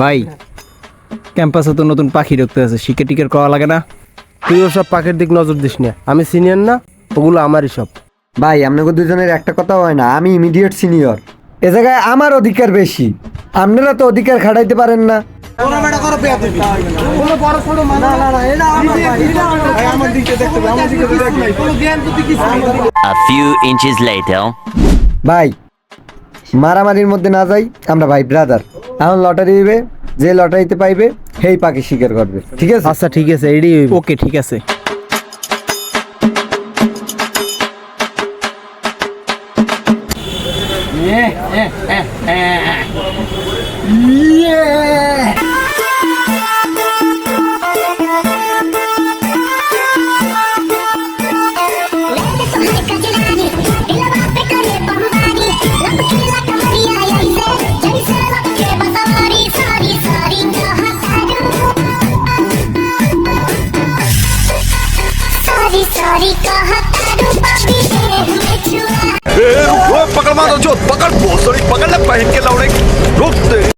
ভাই ক্যাম্পাসে তো নতুন পাখি ঢুকতে আছে শিকে টিকের করা লাগে না। তুই ওসব পাখির দিক নজর দিস না। আমি সিনিয়র না ওগুলো আমারই সব। ভাই আপনাকে দুজনের একটা কথা হয় না আমি ইমিডিয়েট সিনিয়র এ জায়গায় আমার অধিকার বেশি আপনারা তো অধিকার খাটাইতে পারেন না। A few inches later. ভাই মারামারির মধ্যে না যাই আমরা ভাই ব্রাদার এখন লটারি দিবে যে লটারিতে পাইবে সেই পাখি শিকার করবে। ঠিক আছে? আচ্ছা ঠিক আছে এডি ওকে ঠিক আছে। ए, रुको पकड़ मारो जो पकड़ बहुत